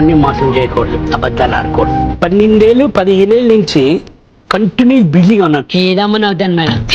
ఎవరిని మోసం చేయకూడదు. అబద్ధాలు ఆడకూడదు. పన్నెండేళ్ళు పదిహేనేళ్ళ నుంచి కంటిన్యూ బిజీగా ఉన్నాను. ఏదమ్మని అవుతాను మేడం?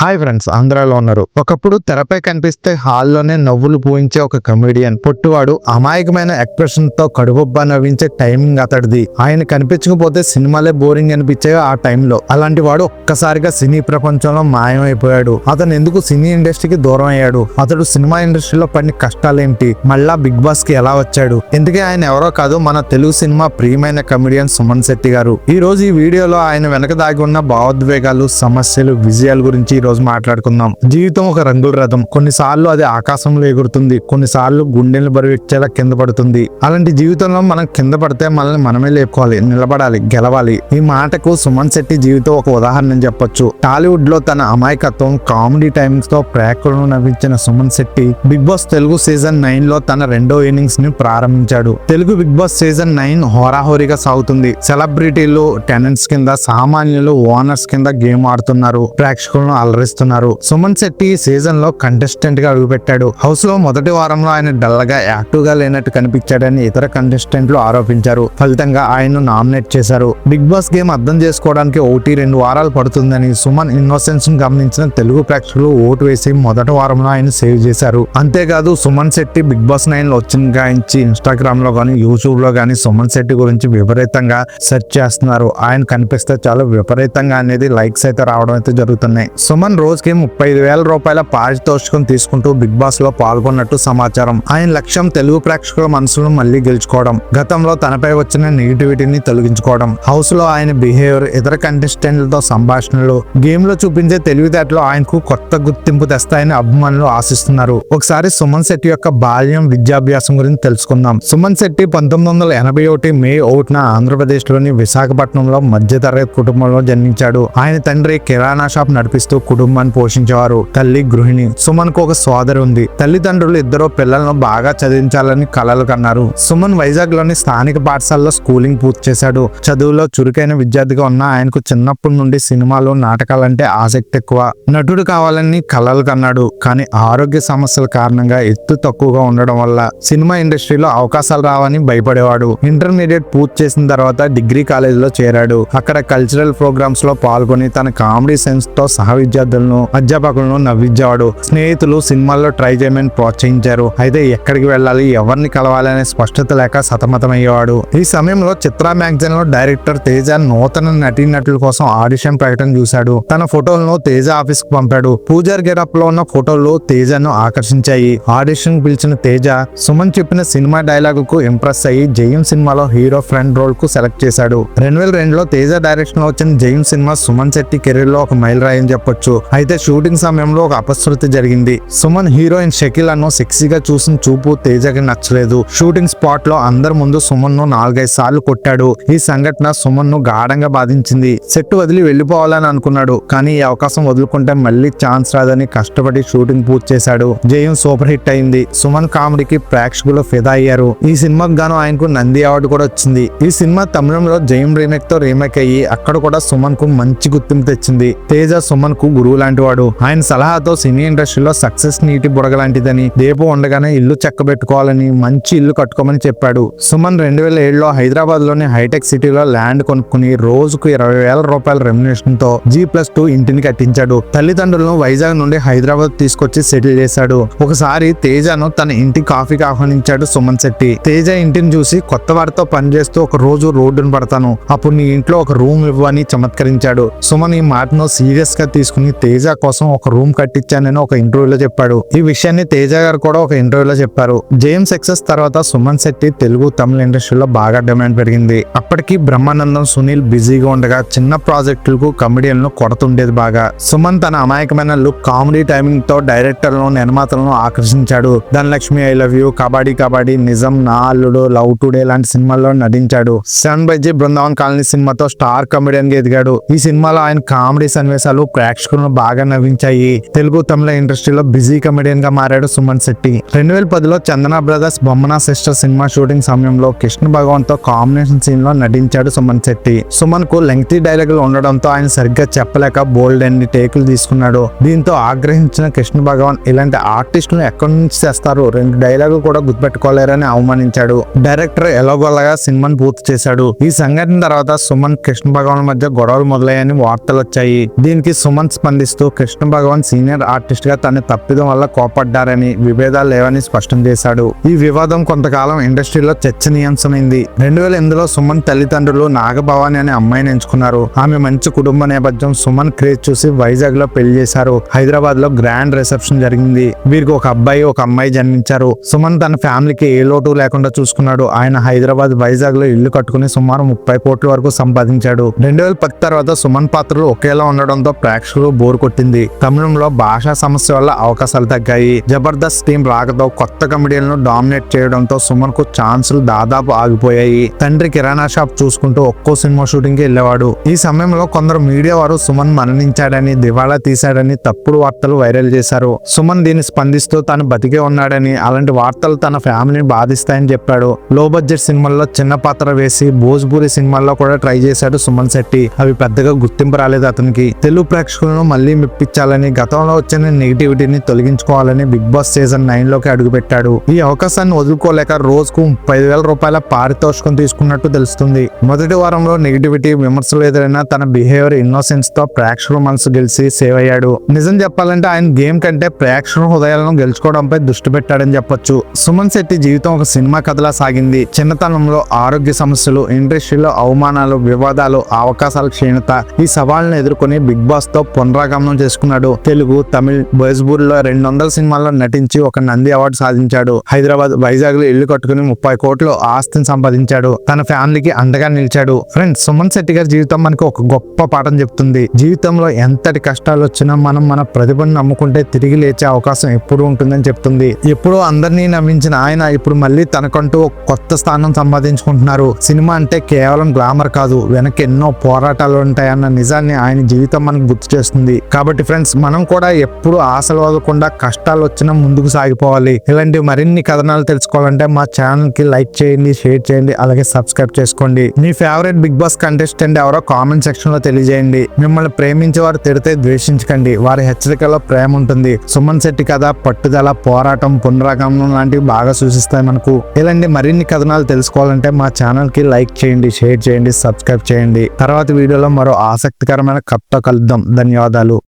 హాయ్ ఫ్రెండ్స్ ఆంధ్రాలో ఉన్నారు. ఒకప్పుడు తెరపై కనిపిస్తే హాల్లోనే నవ్వులు పూయించే ఒక కమెడియన్ పొట్టువాడు అమాయకమైన ఎక్స్ప్రెషన్తో కడుబొబ్బా నవ్వించే టైమింగ్ అతడిది. ఆయన కనిపించకపోతే సినిమాలే బోరింగ్ అనిపించాయి ఆ టైంలో అలాంటి వాడు ఒక్కసారిగా సినీ ప్రపంచంలో మాయమైపోయాడు. అతను ఎందుకు సినీ ఇండస్ట్రీకి దూరం అయ్యాడు? అతడు సినిమా ఇండస్ట్రీలో పడిన కష్టాలేంటి? మళ్ళా బిగ్ బాస్కి ఎలా వచ్చాడు? ఎందుకే ఆయన ఎవరో కాదు మన తెలుగు సినిమా ప్రియమైన కమెడియన్ సుమన్ శెట్టి గారు. ఈ రోజు ఈ వీడియోలో ఆయన వెనక దాగి ఉన్న భావోద్వేగాలు సమస్యలు విజయాల గురించి ఈరోజు రోజు మాట్లాడుకుందాం. జీవితం ఒక రంగుల రథం. కొన్నిసార్లు అది ఆకాశంలో ఎగురుతుంది. కొన్నిసార్లు గుండెలు బరువెచ్చేలా కింద పడుతుంది. అలాంటి జీవితంలో మనం కింద పడితే మనల్ని మనమే లేపుకోవాలి నిలబడాలి గెలవాలి. ఈ మాటకు సుమన్ శెట్టి జీవితం ఒక ఉదాహరణ అని చెప్పొచ్చు. టాలీవుడ్లో తన అమాయకత్వం కామెడీ టైమింగ్స్తో ప్రేక్షకులను నవ్వించిన Suman Shetty Bigg Boss Telugu season నైన్లో తన రెండో ఇన్నింగ్స్ని ప్రారంభించాడు. Telugu Bigg Boss season nine హోరాహోరీగా సాగుతుంది. సెలబ్రిటీలు టెనెంట్స్ కింద సామాన్యులు ఓనర్స్ కింద గేమ్ ఆడుతున్నారు. ప్రేక్షకులను అలరిస్తున్నారు సుమన్ శెట్టి ఈ సీజన్లో కంటెస్టెంట్గా అడుగుపెట్టాడు హౌస్లో మొదటి వారంలో ఆయన డల్గా యాక్టివ్గా లేనట్టు కనిపించాడని ఇతర కంటెస్టెంట్లు ఆరోపించారు. ఫలితంగా ఆయన్ను నామినేట్ చేశారు. బిగ్ బాస్ గేమ్ అర్థం చేసుకోవడానికి ఒకటి రెండు వారాలు పడుతుందని సుమన్ ఇన్నోసెన్స్ను గమనించిన తెలుగు ప్రేక్షకులు ఓటు వేసి మొదటి వారంలో ఆయన సేవ్ చేశారు. అంతేకాదు సుమన్ శెట్టి బిగ్ బాస్ నైన్లో వచ్చిన గాయించి ఇన్స్టాగ్రామ్లో గానీ యూట్యూబ్లో గానీ సుమన్ శెట్టి గురించి విపరీతంగా సెర్చ్ చేస్తున్నారు. ఆయన కనిపిస్తే చాలా విపరీతంగా అనేది లైక్స్ అయితే రావడం అయితే జరుగుతున్నాయి. సుమన్ రోజుకి ముప్పై ఐదు వేల రూపాయల పారితోషికం తీసుకుంటూ బిగ్ బాస్లో పాల్గొన్నట్టు సమాచారం. ఆయన లక్ష్యం తెలుగు ప్రేక్షకుల మనసులను మళ్ళీ గెలుచుకోవడం గతంలో తనపై వచ్చిన నెగిటివిటీని తొలగించుకోవడం హౌస్లో ఆయన బిహేవియర్ ఇతర కంటెస్టెంట్లతో సంభాషణలు గేమ్లో చూపించే తెలివితేటలు ఆయనకు కొత్త గుర్తింపు తెస్తాయని అభిమానులు ఆశిస్తున్నారు. ఒకసారి సుమన్ శెట్టి యొక్క బాల్యం విద్యాభ్యాసం గురించి తెలుసుకుందాం. సుమన్ శెట్టి పంతొమ్మిది వందల ఎనభై ఒకటి మే ఒకటిన ఆంధ్రప్రదేశ్లోని విశాఖపట్నంలో మధ్యతరగతి కుటుంబంలో జన్మించాడు. ఆయన తండ్రి కిరాణా షాప్ నడిపిస్తూ కుటుంబాన్ని పోషించేవారు. తల్లి గృహిణి సుమన్కు ఒక సోదరి ఉంది. తల్లిదండ్రులు ఇద్దరు పిల్లలను బాగా చదివించాలని కలలు కన్నారు. సుమన్ వైజాగ్లోని స్థానిక పాఠశాలలో స్కూలింగ్ పూర్తి చేశాడు. చదువులో చురుకైన విద్యార్థిగా ఉన్న ఆయనకు చిన్నప్పటి నుండి సినిమాలు నాటకాలంటే ఆసక్తి ఎక్కువ. నటుడు కావాలని కలలు కన్నాడు. కానీ ఆరోగ్య సమస్యల కారణంగా ఎత్తు తక్కువగా ఉండడం వల్ల సినిమా ఇండస్ట్రీలో అవకాశాలు రావని భయపడేవాడు. ఇంటర్మీడియట్ పూర్తి చేసిన తర్వాత డిగ్రీ కాలేజీలో చేరాడు. అక్కడ కల్చరల్ ప్రోగ్రామ్స్లో పాల్గొని తన కామెడీ సెన్స్తో సహ విద్యార్థులను అధ్యాపకులను నవ్వించేవాడు. స్నేహితులు సినిమాల్లో ట్రై చేయమని ప్రోత్సహించారు. అయితే ఎక్కడికి వెళ్ళాలి ఎవరిని కలవాలి అనే స్పష్టత లేక సతమతమయ్యేవాడు. ఈ సమయంలో చిత్ర మ్యాగజైన్లో డైరెక్టర్ తేజ నూతన నటీనటుల కోసం ఆడిషన్ ప్రకటన చూశాడు. తన ఫోటోలను తేజ ఆఫీస్కు పంపాడు. పూజార్ గెటప్లో ఉన్న ఫోటోలు తేజను ఆకర్షించాయి. ఆడిషన్ పిలిచిన తేజ సుమన్ చెప్పిన సినిమా డైలాగ్కు ఇంప్రెస్ అయ్యి జయం సినిమాలో హీరో ఫ్రెండ్ రోల్కు సెలెక్ట్ చేశాడు. రెండు వేల రెండులో తేజ డైరెక్షన్లో వచ్చిన జయం సినిమా సుమన్ శెట్టి కెరీర్లో ఒక మైల్ రాయని చెప్పొచ్చు. అయితే షూటింగ్ సమయంలో ఒక అపశృతి జరిగింది. సుమన్ హీరోయిన్ షకిల్ అను సెక్సీగా చూసిన చూపు తేజకి నచ్చలేదు. షూటింగ్ స్పాట్లో అందరి ముందు సుమన్ను నాలుగైదు సార్లు కొట్టాడు. ఈ సంఘటన సుమన్ను గాఢంగా బాధించింది. సెట్ వదిలి వెళ్ళిపోవాలని అనుకున్నాడు. కానీ ఈ అవకాశం వదులుకుంటే మళ్ళీ ఛాన్స్ రాదని కష్టపడి షూటింగ్ పూర్తి చేశాడు. జయం సూపర్ హిట్ అయింది. సుమన్ కామెడీకి ప్రేక్షకులు ఫిదా అయ్యారు. ఈ సినిమాకు గాను ఆయనకు నంది అవార్డు కూడా వచ్చింది. ఈ సినిమా తమిళంలో జయం రీమేక్తో రీమేక్ అయ్యి అక్కడ కూడా సుమన్కు మంచి గుర్తింపు తెచ్చింది. తేజ సుమన్కు గురువు లాంటి వాడు ఆయన సలహాతో సినీ ఇండస్ట్రీలో సక్సెస్ నీటి బుడగ లాంటిదని దేపు ఉండగానే ఇల్లు చెక్కబెట్టుకోవాలని మంచి ఇల్లు కట్టుకోమని చెప్పాడు. సుమన్ రెండు వేల ఏడులో హైదరాబాద్లోని హైటెక్ సిటీలో ల్యాండ్ కొనుక్కుని రోజుకు ఇరవై వేల రూపాయల రెమ్యునేషన్తో జీ ప్లస్ టూ ఇంటిని కట్టించాడు. తల్లిదండ్రులను వైజాగ్ నుండి హైదరాబాద్ తీసుకొచ్చి సెటిల్ చేశాడు. ఒకసారి తేజను తన ఇంటి కాఫీకి ఆహ్వానించాడు సుమన్ శెట్టి. తేజ ఇంటిని చూసి కొత్త వారితో పనిచేస్తూ ఒక రోజు రోడ్డును పడతాను. అప్పుడు నీ ఇంట్లో ఒక రూమ్ ఇవ్వని చమత్కరించాడు. సుమన్ ఈ మాటను సీరియస్గా తీసుకుని తేజ కోసం ఒక రూమ్ కట్టించానని ఒక ఇంటర్వ్యూలో చెప్పాడు. ఈ విషయాన్ని తేజ గారు కూడా ఒక ఇంటర్వ్యూలో చెప్పారు. జేమ్ సక్సెస్ తర్వాత సుమన్ శెట్టి తెలుగు తమిళ ఇండస్ట్రీలో బాగా డిమాండ్ పెరిగింది. అప్పటికి బ్రహ్మానందం సునీల్ బిజీగా ఉండగా చిన్న ప్రాజెక్టులకు కమెడియన్లు కొడుతుండేది బాగా. సుమన్ తన అమాయకమైన లుక్ కామెడీ టైమింగ్తో డైరెక్టర్లను నిర్మాతలను ఆకర్షించాడు. Dhanalakshmi I love you Kabaddi Kabaddi Nijam Naa Alludu love today లాంటి సినిమాల్లో నటించాడు. సెవెన్ బైజీ బృందావన్ కాలనీ సినిమాతో స్టార్ కమెడియన్గా ఎదిగాడు. ఈ సినిమాలో ఆయన కామెడీ సన్నివేశాలు ప్రేక్షకులు పాత్రను బాగా నవ్వించాయి. తెలుగు తమిళ ఇండస్ట్రీలో బిజీ కమెడియన్గా మారాడు సుమన్ శెట్టి. రెండు వేల పదిలో Chandana brothers Bommana sister cinema shooting సమయంలో కృష్ణ భగవాన్తో కాంబినేషన్ సీన్లో నటించాడు సుమన్ శెట్టి. సుమన్కు లెంగ్తీ డైలాగులు ఉండడంతో ఆయన సరిగ్గా చెప్పలేక బోల్డ్ అన్ని టేకులు తీసుకున్నాడు. దీంతో ఆగ్రహించిన కృష్ణ భగవాన్ ఇలాంటి ఆర్టిస్టులను ఎక్కడి నుంచి తెస్తారు రెండు డైలాగులు కూడా గుర్తుపెట్టుకోలేరని అవమానించాడు. డైరెక్టర్ ఎలాగోలాగా సినిమాను పూర్తి చేశాడు. ఈ సంఘటన తర్వాత సుమన్ కృష్ణ భగవాన్ మధ్య గొడవలు మొదలయ్యాయని వార్తలు వచ్చాయి దీనికి సుమన్ స్పందిస్తూ కృష్ణ భగవాన్ సీనియర్ ఆర్టిస్ట్గా తన తప్పిదం వల్ల కోపడ్డారని విభేదాలు లేవని స్పష్టం చేశాడు. ఈ వివాదం కొంతకాలం ఇండస్ట్రీలో చర్చనీయాంశమైంది. రెండు వేల ఎనిమిదిలో సుమన్ తల్లిదండ్రులు నాగభవాని అనే అమ్మాయిని ఎంచుకున్నారు. ఆమె మంచి కుటుంబ నేపథ్యం సుమన్ క్రేజ్ చూసి వైజాగ్లో పెళ్ళి చేశారు. హైదరాబాద్లో గ్రాండ్ రిసెప్షన్ జరిగింది. వీరికి ఒక అబ్బాయి ఒక అమ్మాయి జన్మించారు. సుమన్ తన ఫ్యామిలీకి ఏ లోటు లేకుండా చూసుకున్నాడు. ఆయన హైదరాబాద్ వైజాగ్లో ఇల్లు కట్టుకుని సుమారు ముప్పై కోట్ల వరకు సంపాదించాడు. రెండు వేల పది తర్వాత సుమన్ పాత్రలు ఒకేలా ఉండడంతో ప్రేక్షకులు బోరు కొట్టింది. తమిళంలో భాషా సమస్య వల్ల అవకాశాలు తగ్గాయి. జబర్దస్త్ టీం రాకతో కొత్త కమెడియన్లను డామినేట్ చేయడంతో సుమన్కు ఛాన్సులు దాదాపు ఆగిపోయాయి. తండ్రి కిరాణా షాప్ చూసుకుంటూ ఒక్కో సినిమా షూటింగ్కి వెళ్ళేవాడు. ఈ సమయంలో కొందరు మీడియా వారు సుమన్ మరణించాడని దివాళా తీశాడని తప్పుడు వార్తలు వైరల్ చేశారు. సుమన్ దీన్ని స్పందిస్తూ తాను బతికే ఉన్నాడని అలాంటి వార్తలు తన ఫ్యామిలీని బాధిస్తాయని చెప్పాడు. లో బడ్జెట్ సినిమాల్లో చిన్న పాత్ర వేసి భోజ్పూరి సినిమాల్లో కూడా ట్రై చేశాడు సుమన్ శెట్టి. అవి పెద్దగా గుర్తింపు రాలేదు అతనికి. తెలుగు ప్రేక్షకులను మళ్ళీ మెప్పించాలని గతంలో వచ్చిన నెగిటివిటీని తొలగించుకోవాలని బిగ్ బాస్ సీజన్ నైన్లోకి అడుగుపెట్టాడు. ఈ అవకాశాన్ని వదులుకోలేక రోజుకు ముప్పై వేల రూపాయల పారితోషికం తీసుకున్నట్టు తెలుస్తుంది. మొదటి వారంలో నెగిటివిటీ విమర్శలు ఎదురైనా తన బిహేవియర్ ఇన్నోసెన్స్తో ప్రేక్షకుల మనసు గెలిచి సేవ్ అయ్యాడు. నిజం చెప్పాలంటే ఆయన గేమ్ కంటే ప్రేక్షకుల హృదయాలను గెలుచుకోవడంపై దృష్టి పెట్టాడని చెప్పొచ్చు. సుమన్ శెట్టి జీవితం ఒక సినిమా కథలా సాగింది. చిన్నతనంలో ఆరోగ్య సమస్యలు ఇండస్ట్రీలో అవమానాలు వివాదాలు అవకాశాల క్షీణత ఈ సవాళ్ళను ఎదుర్కొని బిగ్ బాస్తో పునరాగమనం చేసుకున్నాడు. తెలుగు తమిళ్ భోజ్పూర్లో రెండు వందల సినిమాల్లో నటించి ఒక నంది అవార్డు సాధించాడు. హైదరాబాద్ వైజాగ్లో ఇల్లు కట్టుకుని ముప్పై కోట్లు ఆస్తిని సంపాదించాడు. తన ఫ్యామిలీకి అండగా నిలిచాడు. ఫ్రెండ్స్ సుమన్ శెట్టి గారి జీవితం మనకు ఒక గొప్ప పాఠం చెప్తుంది. జీవితంలో ఎంతటి కష్టాలు వచ్చినా మనం మన ప్రతిభను నమ్ముకుంటే తిరిగి లేచే అవకాశం ఎప్పుడు ఉంటుందని చెప్తుంది. ఎప్పుడూ అందరినీ నమ్మించిన ఆయన ఇప్పుడు మళ్ళీ తనకంటూ ఒక కొత్త స్థానం సంపాదించుకుంటున్నారు. సినిమా అంటే కేవలం గ్లామర్ కాదు వెనక ఎన్నో పోరాటాలు ఉంటాయన్న నిజాన్ని ఆయన జీవితం మనకు గుర్తు చేస్తుంది. కాబట్టి ఫ్రెండ్స్ మనం కూడా ఎప్పుడు ఆశలు వదలకుండా కష్టాలు వచ్చినా ముందుకు సాగిపోవాలి. ఇలాంటి మరిన్ని కథనాలు తెలుసుకోవాలంటే మా ఛానల్కి లైక్ చేయండి షేర్ చేయండి అలాగే సబ్స్క్రైబ్ చేసుకోండి. మీ ఫేవరెట్ బిగ్ బాస్ కంటెస్టెంట్ ఎవరో కామెంట్ సెక్షన్లో తెలియజేయండి. మిమ్మల్ని ప్రేమించే వారు తిడితే ద్వేషించకండి. వారి హెచ్చరికలో ప్రేమ ఉంటుంది. సుమన్ శెట్టి కథ పట్టుదల పోరాటం పునరాగమనం లాంటివి బాగా సూచిస్తాయి మనకు. ఇలాంటి మరిన్ని కథనాలు తెలుసుకోవాలంటే మా ఛానల్కి లైక్ చేయండి షేర్ చేయండి సబ్స్క్రైబ్ చేయండి. తర్వాత వీడియోలో మరో ఆసక్తికరమైన కథతో కలుద్దాం. ధన్యవాదాలు